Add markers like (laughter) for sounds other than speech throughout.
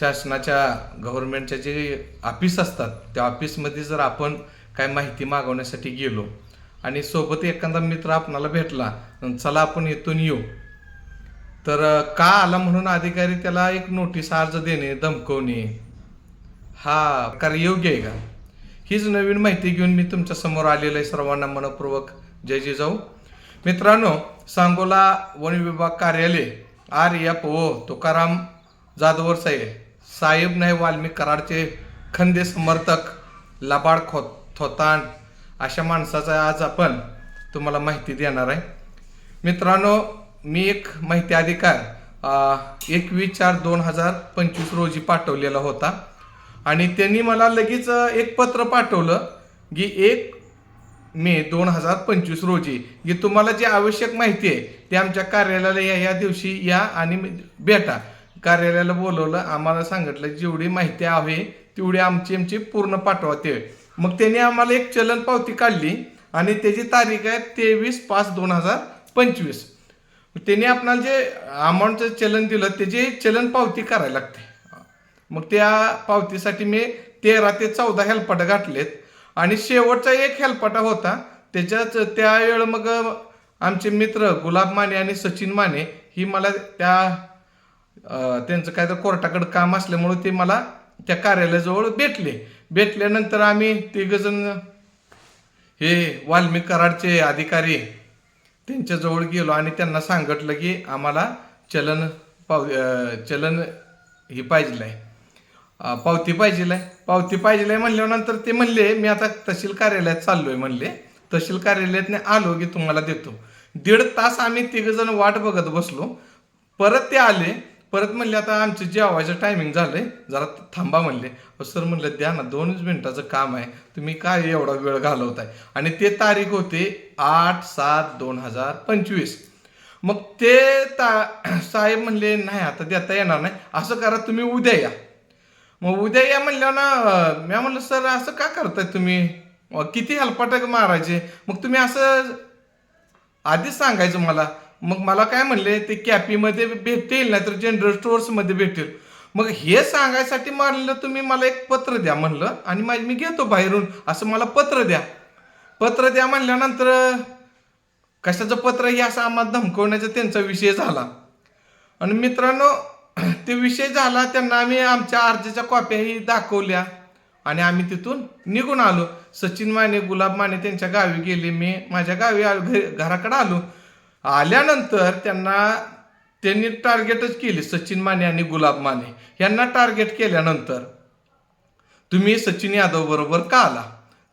शासनाच्या गव्हर्नमेंटच्या जे ऑफिस असतात त्या ऑफिसमध्ये जर आपण काय माहिती मागवण्यासाठी गेलो आणि सोबत एखादा मित्र आपणाला भेटला चला आपण इथून येऊ. तर का आला म्हणून अधिकारी त्याला एक नोटीस अर्ज देणे धमकवणे हा प्रकार योग्य आहे का? हीच नवीन माहिती घेऊन मी तुमच्यासमोर आलेलो आहे सर्वांना मनपूर्वक. जय जिजाऊ. मित्रांनो सांगोला वन विभाग कार्यालय R F O Tukaram Jadhavar साहेब. साहेब नाही वाल्मिक कराडचे खंदे समर्थक लबाड खो थोताण अशा माणसाचा आज आपण तुम्हाला माहिती देणार आहे. मित्रांनो मी एक माहिती अधिकार एकवीस चार दोन हजार पंचवीस रोजी पाठवलेला होता. आणि त्यांनी मला लगेच एक पत्र पाठवलं की एक मे दोन हजार पंचवीस रोजी की तुम्हाला जी आवश्यक माहिती आहे ते आमच्या कार्यालयाला या या दिवशी या आणि भेटा. कार्यालयाला बोलवलं आम्हाला सांगितलं जेवढी माहिती हवी तेवढी आमची आमची पूर्ण पाठवा ते मग त्यांनी आम्हाला एक चलन पावती काढली आणि त्याची तारीख आहे तेवीस पाच दोन हजार पंचवीस. त्यांनी आपणाला जे अमाऊंटचं चलन दिलं त्याची चलन पावती करायला लागते. मग त्या पावतीसाठी मी तेरा ते चौदा हेलपाटा घातलेत आणि शेवटचा एक हेलपाटा होता त्याच्याच त्यावेळेला मग आमचे मित्र गुलाब माने आणि सचिन माने ही मला त्या त्यांचं काय तर कोर्टाकडे काम असल्यामुळे ते मला त्या कार्यालयाजवळ भेटले. भेटल्यानंतर आम्ही तिघजण हे वाल्मिक कराडचे अधिकारी त्यांच्याजवळ गेलो आणि त्यांना सांगितलं की आम्हाला चलन पाव चलन ही पाहिजे आहे पावती पाहिजे आहे पावती पाहिजे आहे म्हणल्यानंतर ते म्हणले मी आता तहसील कार्यालयात चाललो आहे म्हणले. तहसील कार्यालयातने आलो की तुम्हाला देतो. दीड तास आम्ही तिघजण वाट बघत बसलो. परत ते आले. परत म्हणले आता आमचं जेवायचं टायमिंग झालंय. जरा थांबा म्हणले. सर म्हणलं द्या ना दोनच मिनिटाचं काम आहे. तुम्ही काय एवढा वेळ घालवताय? आणि ते तारीख होते आठ सात दोन हजार पंचवीस. मग ते ता साहेब म्हणले नाही आता देता येणार नाही. असं करा तुम्ही उद्या या. मग उद्या या म्हणल्यावर ना मी म्हणलं सर असं का करताय तुम्ही? किती हलपाटक मारायचे? मग तुम्ही असं आधीच सांगायचं मला. मग मला काय म्हणले ते कॅपीमध्ये भेटेल नाही तर जनरल स्टोअर्समध्ये भेटेल मग हे सांगायसाठी म्हणलं तुम्ही मला एक पत्र द्या म्हणलं आणि माझी मी घेतो बाहेरून असं मला पत्र द्या. पत्र द्या म्हणल्यानंतर कशाचं पत्र हे असं आम्हाला धमकवण्याचा त्यांचा विषय झाला. आणि मित्रांनो (clears throat) ते विषय झाला त्यांना आम्ही आमच्या अर्जाच्या कॉप्याही दाखवल्या. आणि आम्ही तिथून निघून आलो. सचिन माने गुलाब माने त्यांच्या गावी गेले. मी माझ्या गावी आलो घराकडे आलो. आल्यानंतर त्यांना त्यांनी टार्गेटच केली सचिन माने आणि गुलाब माने. यांना टार्गेट केल्यानंतर तुम्ही सचिन यादव बरोबर का आला?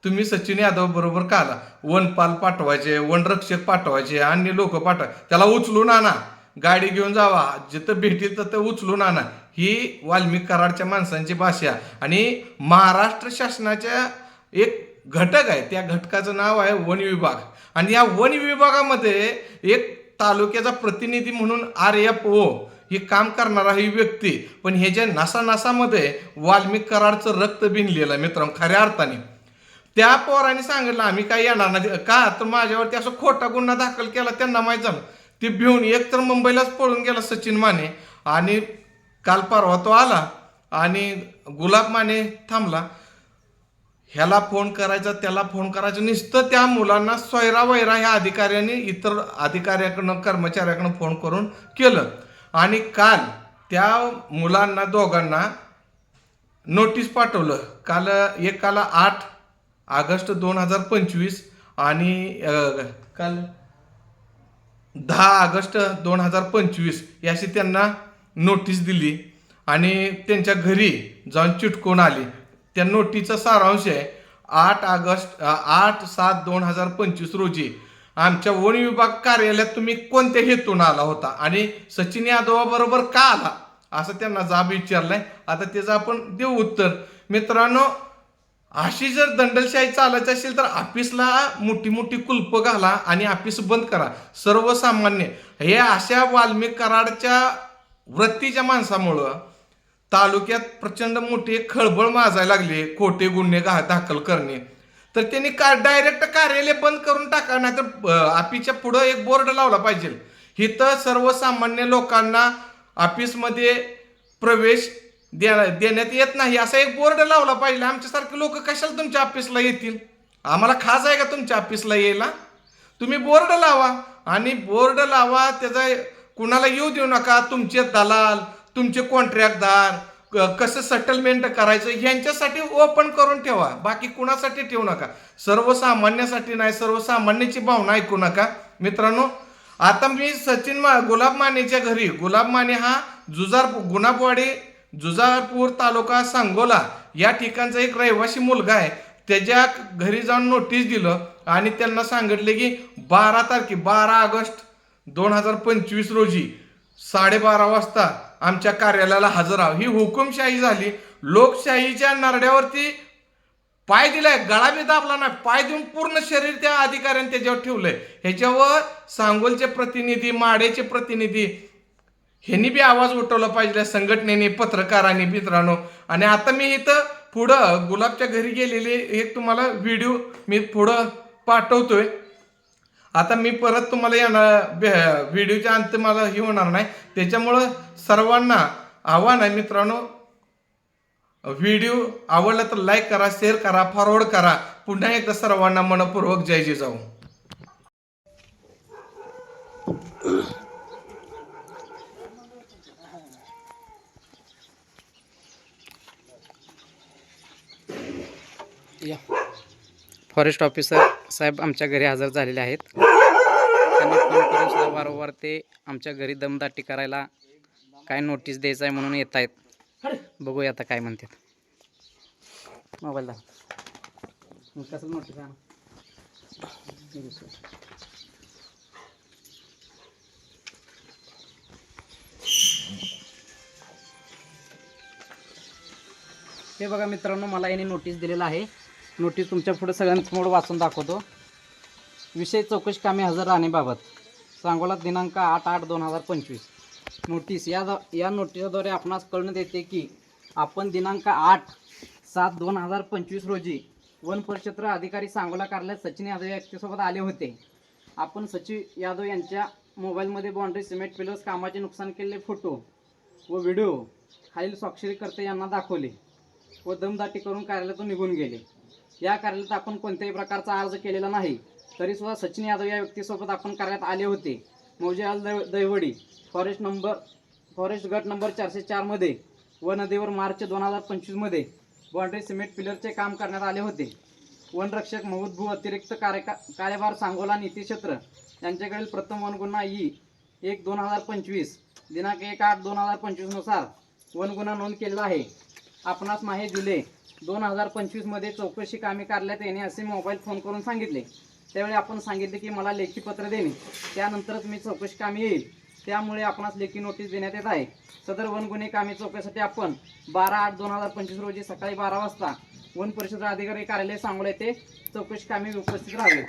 तुम्ही सचिन यादव बरोबर का आला? वनपाल पाठवायचे वनरक्षक पाठवायचे अन्य लोक पाठवा त्याला उचलून आणा. गाडी घेऊन जावा. जिथं भेटेल तिथं उचलून आणा. ही वाल्मिक कराडच्या माणसांची भाषा आणि महाराष्ट्र शासनाच्या एक घटक आहे. त्या घटकाचं नाव आहे वन विभाग आणि या वन विभागामध्ये एक तालुक्याचा प्रतिनिधी म्हणून आर एफ ओ ही काम करणारा ही व्यक्ती. पण हे ज्या नासानासामध्ये वाल्मिक कराडचं रक्त बिनलेलं आहे मित्रांनो खऱ्या अर्थाने. त्या पोराने सांगितलं आम्ही काय येणार नाही. का? तर माझ्यावरती असं खोटा गुन्हा दाखल केला त्यांना माहीत झालं. ते भिवून एक तर मुंबईलाच पळून गेला सचिन माने आणि काल परवा तो आला आणि गुलाब माने थांबला. ह्याला फोन करायचा त्याला फोन करायचा. नुसतं त्या मुलांना सोयरा वैरा ह्या अधिकाऱ्यांनी इतर अधिकाऱ्याकडनं कर्मचाऱ्याकडनं फोन करून केलं. आणि काल त्या मुलांना दोघांना नोटीस पाठवलं. काल एकाला आठ ऑगस्ट दोन हजार पंचवीस आणि काल दहा ऑगस्ट दोन हजार पंचवीस याशी त्यांना नोटीस दिली. आणि त्यांच्या घरी जाऊन चिटकून आली. त्या नोटीचा सारांश आहे आठ ऑगस्ट आठ सात दोन हजार पंचवीस रोजी आमच्या वन विभाग कार्यालयात तुम्ही कोणत्या हेतून आला होता? आणि सचिन यादवाबरोबर का आला? असं त्यांना जाब विचारलाय. आता त्याचं आपण देऊ उत्तर. मित्रांनो अशी जर दंडलशाही चालायची असेल तर ऑफिसला मोठी मोठी कुलप घाला आणि ऑफिस बंद करा. सर्वसामान्य. हे अशा वाल्मिक कराडच्या वृत्तीच्या माणसामुळं तालुक्यात प्रचंड मोठी एक खळबळ माजायला लागली. खोटे गुन्हे दाखल करणे. तर त्यांनी का डायरेक्ट कार्यालय बंद करून टाका नाही तर आपीच्या पुढं एक बोर्ड लावला पाहिजे. इथं सर्वसामान्य लोकांना ऑफिसमध्ये प्रवेश देण्यात येत नाही असा एक बोर्ड लावला पाहिजे. आमच्यासारखे लोक कशाला तुमच्या ऑफिसला येतील? आम्हाला खास आहे का तुमच्या ऑफिसला यायला? तुम्ही बोर्ड लावा. आणि बोर्ड लावा त्याचा कुणाला येऊ देऊ नका. तुमचे दलाल तुमचे कॉन्ट्रॅक्टदार क- कसं सेटलमेंट करायचं ह्यांच्यासाठी ओपन करून ठेवा. बाकी कुणासाठी ठेवू नका. सर्वसामान्यासाठी नाही सर्वसामान्याची भावना ऐकू नका. मित्रांनो आता मी सचिन मा गुलाब मानेच्या घरी. गुलाब माने हा जुजार गुणापवाडी जुजारपूर तालुका सांगोला या ठिकाणचा एक रहिवासी मुलगा आहे. त्याच्या घरी जाऊन नोटीस दिलं आणि त्यांना सांगितले की बारा तारखे बारा ऑगस्ट दोन हजार पंचवीस रोजी साडेबारा वाजता आमच्या कार्यालयाला हजर आहो. ही हुकुमशाही झाली. लोकशाहीच्या नरड्यावरती पाय दिलाय. गळा बी दाबला नाही. पाय देऊन पूर्ण शरीर त्या अधिकाऱ्याने त्याच्यावर ठेवलंय. ह्याच्यावर सांगोलचे प्रतिनिधी माडेचे प्रतिनिधी ह्यांनी बी आवाज उठवला पाहिजे. संघटनेने पत्रकारांनी मित्रांनो आणि आता मी इथं पुढं गुलाबच्या घरी गेलेले एक तुम्हाला व्हिडिओ मी पुढं पाठवतोय. आता मी परत तुम्हाला येणार व्हिडिओच्या अंत मला हे होणार नाही. त्याच्यामुळं सर्वांना आव्हान आहे मित्रांनो व्हिडिओ आवडला तर लाईक करा शेअर करा फॉरवर्ड करा. पुन्हा एकदा सर्वांना मनपूर्वक जय जय जाऊ फॉरेस्ट ऑफिसर साहेब आमच्या घरी हजर झालेले आहेत. त्यांना फोन करून सुद्धा वारंवार ते आमच्या घरी दमदाटी करायला काय नोटीस द्यायचं आहे म्हणून येत आहेत. बघूया आता काय म्हणतात. मोबाईल दा कसं नोटीस आहे हे बघा मित्रांनो मला याने नोटीस दिलेला आहे. नोटीस तुमच्यापुढे सगळ्यांसमोर वाचून दाखवतो. विषय चौकशी कामे हजर राहण्याबाबत. सांगोला दिनांक आठ आठ दोन हजार पंचवीस. नोटीस या या नोटीसद्वारे आपणास कळण्यात येते की आपण दिनांक आठ सात दोन हजार पंचवीस रोजी वन परिक्षेत्र अधिकारी सांगोला कार्यालयात सचिन यादव यांच्यासोबत व्यक्तीसोबत आले होते. आपण सचिन यादव यांच्या मोबाईलमध्ये बाउंड्री सिमेंट पिलर्स कामाचे नुकसान केलेले फोटो व व्हिडिओ खालील स्वाक्षरीकर्ते यांना दाखवले व दमदाटी करून कार्यालयातून निघून गेले. या कार्यालयात आपण कोणत्याही प्रकारचा अर्ज केलेला नाही. तरी सुद्धा सचिन यादव या व्यक्तीसोबत आपण कार्यालयात आले होते. मौजे दै दैवडी फॉरेस्ट नंबर फॉरेस्ट गट नंबर चारशे चारमध्ये व नदीवर मार्च दोन हजार पंचवीसमध्ये बॉन्ड्री सिमेंट पिलरचे काम करण्यात आले होते. वनरक्षक महूदभू अतिरिक्त कार्यका कार्यभार सांगोला नीती क्षेत्र यांच्याकडील प्रथम वनगुन्हा ई एक दोन हजार पंचवीस दिनांक एक आठ दोन हजार पंचवीसनुसार वनगुन्हा नोंद केलेला आहे. आपणास माहे जुलै दोन हजार पंचवीसमध्ये चौकशी कामे कार्यालयात येणे असे मोबाईल फोन करून सांगितले. त्यावेळी आपण सांगितले की मला लेखी पत्र देणे. त्यानंतरच मी चौकशी कामे येईल. त्यामुळे आपणास लेखी नोटीस देण्यात येत आहे. सदर वन गुन्हे कामे चौकशीसाठी आपण बारा आठ दोन हजार पंचवीस रोजी सकाळी बारा वाजता वन परिषद अधिकारी कार्यालय सांगोला येथे चौकशी कामे उपस्थित राहावे.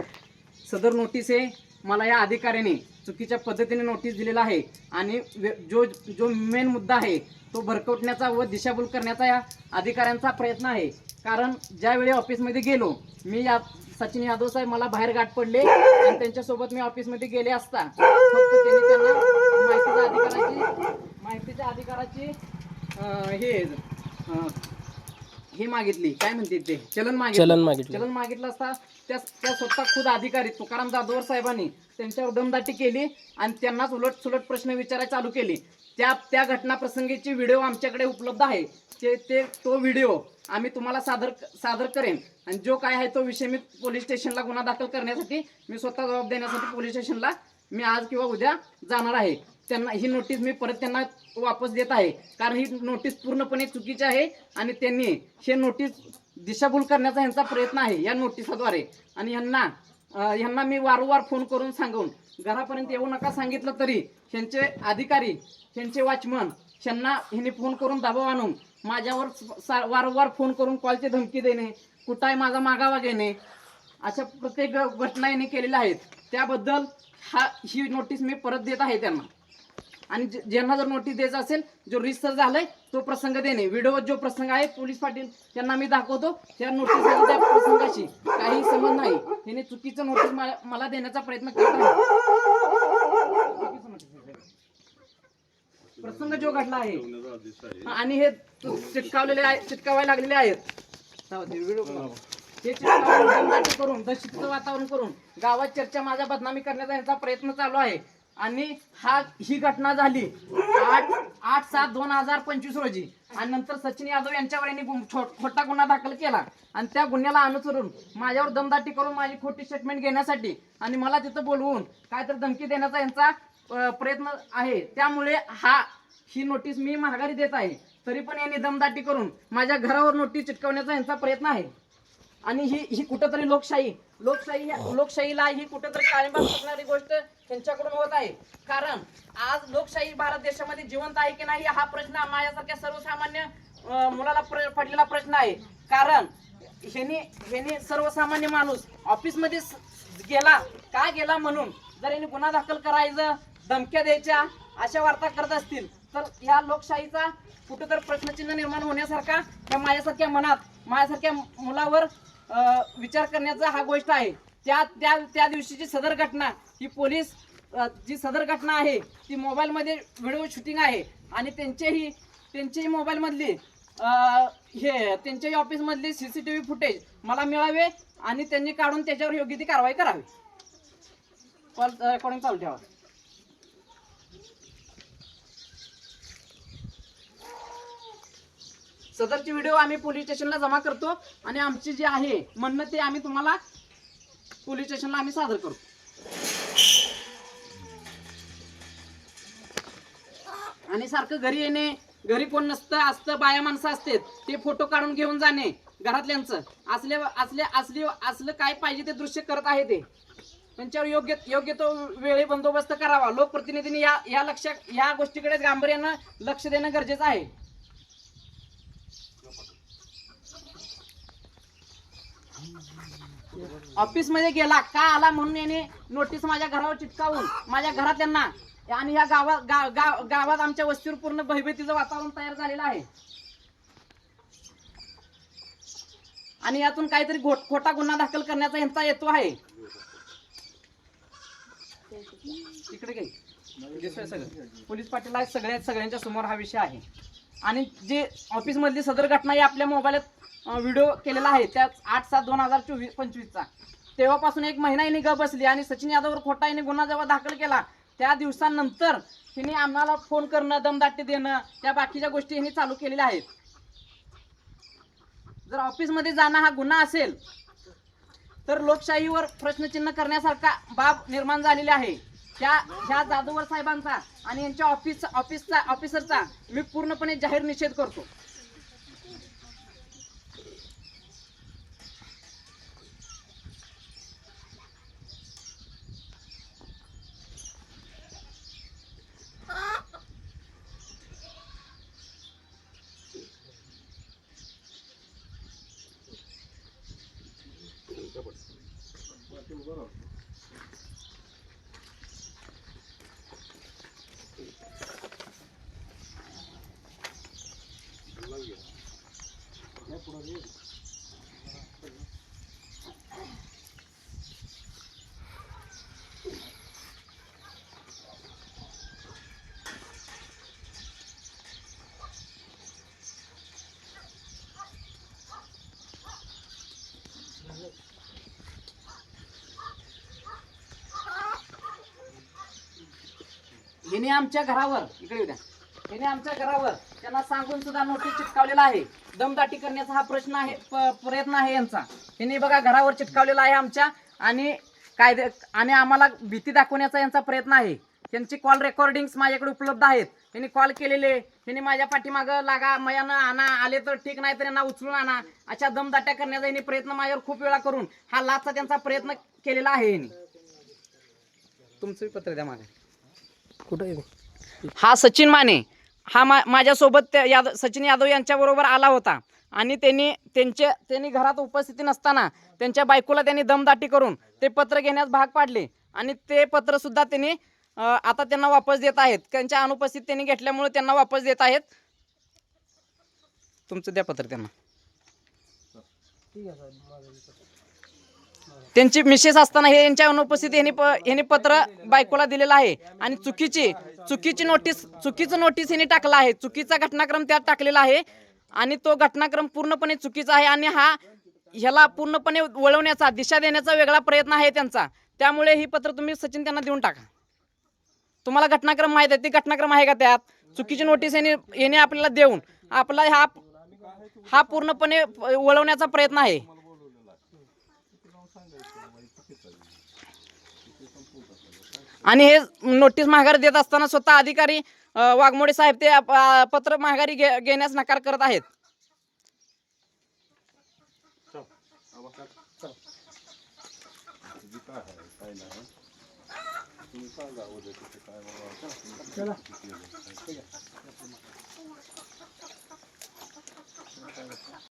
सदर नोटीस हे मला या अधिकाऱ्याने चुकीच्या पद्धतीने नोटीस दिलेला आहे. आणि जो जो मेन मुद्दा आहे तो भरकवटण्याचा व दिशाभूल करण्याचा या अधिकाऱ्यांचा प्रयत्न आहे. कारण ज्यावेळी ऑफिसमध्ये गेलो मी या सचिन यादव साहेब मला बाहेर गाठ पडले आणि त्यांच्यासोबत मी ऑफिसमध्ये गेले असता फक्त त्यांनी त्यांना माहितीच्या अधिकाराची माहितीच्या अधिकाराची हे हे मागितली. काय म्हणते ते? चलन मागितलं. चलन मागितलं. चलन मागितलं असता त्या त्या स्वतः खुद अधिकारी तुकाराम जाधवर साहेबांनी त्यांच्यावर दमदाटी केली आणि त्यांनाच उलट सुलट प्रश्न विचारायला चालू केले. त्या त्या घटना प्रसंगीची व्हिडिओ आमच्याकडे उपलब्ध आहे. ते ते तो व्हिडिओ आम्ही तुम्हाला सादर सादर करेन. आणि जो काय आहे तो विषय मी पोलीस स्टेशनला गुन्हा दाखल करण्यासाठी मी स्वतः जबाब देण्यासाठी पोलीस स्टेशनला मी आज किंवा उद्या जाणार आहे. त्यांना ही नोटीस मी परत त्यांना वापस देत आहे. कारण ही नोटीस पूर्णपणे चुकीची आहे आणि त्यांनी हे नोटीस दिशाभूल करण्याचा यांचा प्रयत्न आहे या नोटिसाद्वारे आणि यांना यांना मी वारंवार फोन करून सांगून घरापर्यंत येऊ नका सांगितलं तरी ह्यांचे अधिकारी ह्यांचे वॉचमन ह्यांना ह्यांनी फोन करून दबाव आणून माझ्यावर सा- वारंवार फोन करून कॉलची धमकी देणे कुठं आहे माझा मागावा घेणे अशा प्रत्येक घटना यांनी केलेल्या आहेत. त्याबद्दल हा ही नोटीस मी परत देत आहे त्यांना. आणि ज्यांना जर नोटीस द्यायचा असेल जो रिसर झालाय तो प्रसंग देणे. व्हिडिओ जो प्रसंग आहे पोलीस पाटील त्यांना मी दाखवतो. त्या नोटीस त्या प्रसंगाशी काही संबंध नाही. त्याने चुकीचं नोटीस मला देण्याचा प्रयत्न करत आहे प्रसंग जो घडला आहे आणि हे चिटकावलेले चिटकावायला लागलेले आहेत. व्हिडिओ हे करून दहशतीचं वातावरण करून गावात चर्चा माझ्या बदनामी करण्याचा यांचा प्रयत्न चालू आहे. आणि हा ही घटना झाली आठ आठ सात दोन हजार पंचवीस रोजी. आणि नंतर सचिन यादव यांच्यावर यांनी गुन- खोटा गुन्हा दाखल केला. आणि त्या गुन्ह्याला अनुसरून माझ्यावर दमदाटी करून माझी खोटी स्टेटमेंट घेण्यासाठी आणि मला तिथं बोलवून काय तर धमकी देण्याचा यांचा प्रयत्न आहे. त्यामुळे हा ही नोटीस मी माघारी देत आहे. तरी पण यांनी दमदाटी करून माझ्या घरावर नोटीस चिटकवण्याचा यांचा प्रयत्न आहे. आणि ही ही कुठंतरी लोकशाही. लोकशाही लोकशाहीला ही कुठंतरी काळींबा करणारी गोष्ट त्यांच्याकडून होत आहे. कारण आज लोकशाही भारत देशामध्ये जिवंत आहे की नाही हा प्रश्न माझ्यासारख्या सर्वसामान्य मुलाला पडलेला प्रश्न आहे. कारण ह्यानी ह्यानी सर्वसामान्य माणूस ऑफिसमध्ये गेला. का गेला म्हणून? जर यांनी गुन्हा दाखल करायचं धमक्या द्यायच्या अशा वार्ता करत असतील तर या लोकशाहीचा कुठेतरी प्रश्नचिन्ह निर्माण होण्यासारखा या माझ्यासारख्या मनात माझ्यासारख्या मुलावर विचार करण्याचा हा गोष्ट आहे. त्या त्या त्या दिवशीची सदर घटना ही पोलीस जी सदर घटना आहे ती मोबाईलमध्ये व्हिडिओ शूटिंग आहे. आणि त्यांचेही त्यांचेही मोबाईलमधली हे त्यांच्याही ऑफिसमधली C C T V footage मला मिळावे आणि त्यांनी काढून त्याच्यावर योग्य ती कारवाई करावी. कॉल रेकॉर्डिंग चालू ठेवा. सदरची व्हिडिओ आम्ही पोलीस स्टेशनला जमा करतो आणि आमची जी आहे म्हणणं ते आम्ही तुम्हाला पोलीस स्टेशनला आम्ही सादर करतो. आणि सारखं घरी येणे घरी कोण नसतं असतं बाया माणसं असतात ते फोटो काढून घेऊन जाणे घरातल्यांचं. असले असले असले असलं काय पाहिजे ते दृश्य करत आहे ते. त्यांच्यावर योग्य योग्य तो वेळे बंदोबस्त करावा. लोकप्रतिनिधींनी या या लक्ष या गोष्टीकडे गांभीर्यानं लक्ष देणं गरजेचं आहे. ऑफिसमध्ये गेला का आला म्हणून याने नोटीस माझ्या घरावर चिटकावून माझ्या घरातल्यांना. आणि या गावात गाव गाव- गावात आमच्या वस्तीवर पूर्ण भयभीतीचं वातावरण तयार झालेलं आहे. आणि यातून काहीतरी घोट- खोटा गुन्हा दाखल करण्याचा यांचा हेतू आहे. इकडे काही म्हणजे पोलीस पाटील सगळ्या सगळ्यांच्या समोर हा विषय आहे. आणि जे ऑफिस मधली सदर घटना ही आपल्या मोबाईलात व्हिडिओ केलेला आहे त्या आठ सात दोन हजार चोवीस पंचवीसचा. तेव्हापासून एक महिना हिने ग बसली आणि सचिन यादववर खोटा हिने गुन्हा जेव्हा दाखल केला त्या दिवसानंतर हिने आम्हाला फोन करणं दमदाटी देणं त्या बाकीच्या गोष्टी हिने चालू केलेल्या आहेत. जर ऑफिसमध्ये जाणं हा गुन्हा असेल तर लोकशाहीवर प्रश्नचिन्ह करण्यासारखा बाब निर्माण झालेली आहे. ह्या जाधवर साहेबांचा आणि यांच्या ऑफिस ऑफिसचा ऑफिसरचा मी पूर्णपणे जाहीर निषेध करतो. हिने आमच्या घरावर इकडे येऊ द्या. हिने आमच्या घरावर त्यांना सांगून सुद्धा नोटीस चिटकावलेला आहे. दमदाटी करण्याचा हा प्रश्न आहे प- प्रयत्न आहे यांचा. हिने बघा घरावर चिटकावलेला आहे आमच्या आणि कायदे आणि आम्हाला भीती दाखवण्याचा यांचा प्रयत्न आहे. त्यांची कॉल रेकॉर्डिंग्स माझ्याकडे उपलब्ध आहेत. त्यांनी कॉल केलेले. त्यांनी माझ्या पाठीमागं लागा मयानं आणा आले तर ठीक नाही तर यांना उचलून आणा. अशा दमदाट्या करण्याचा यांनी प्रयत्न माझ्यावर खूप वेळा करून हा लाचचा त्यांचा प्रयत्न केलेला आहे यांनी तुमचं पत्र द्या मागे. कुठे हा सचिन माने. हा मा माझ्यासोबत त्या यादव सचिन यादव यांच्याबरोबर आला होता. आणि त्यांनी त्यांचे त्यांनी घरात उपस्थिती नसताना त्यांच्या बायकोला त्यांनी दमदाटी करून ते पत्र घेण्यास भाग पाडले. आणि ते पत्र सुद्धा त्यांनी अं, आता त्यांना वापस देत आहेत. त्यांच्या अनुपस्थित त्यांनी घेतल्यामुळे त्यांना वापस देत आहेत. तुमचं द्या पत्र त्यांना. ठीक आहे साहेब माझं त्यांची मिसेस असताना हे यांच्या अनुपस्थित यांनी प यांनी पत्र बायकोला दिलेलं आहे. आणि चुकीची चुकीची नोटीस चुकीचं नोटीस यांनी टाकलं आहे. चुकीचा घटनाक्रम त्यात टाकलेला आहे. आणि तो घटनाक्रम पूर्णपणे चुकीचा आहे आणि हा ह्याला पूर्णपणे वळवण्याचा दिशा देण्याचा वेगळा प्रयत्न आहे त्यांचा. त्यामुळे ही पत्र तुम्ही सचिन त्यांना देऊन टाका. तुम्हाला घटनाक्रम माहीत आहे ती घटनाक्रम आहे का त्यात? चुकीची नोटीस यांनी यांनी आपल्याला देऊन आपला हा हा पूर्णपणे वळवण्याचा प्रयत्न आहे. आणि हे नोटीस माघारी देत असताना स्वतः अधिकारी वाघमोडे साहेब ते पत्र माघारी घे- घेण्यास नकार करत आहेत.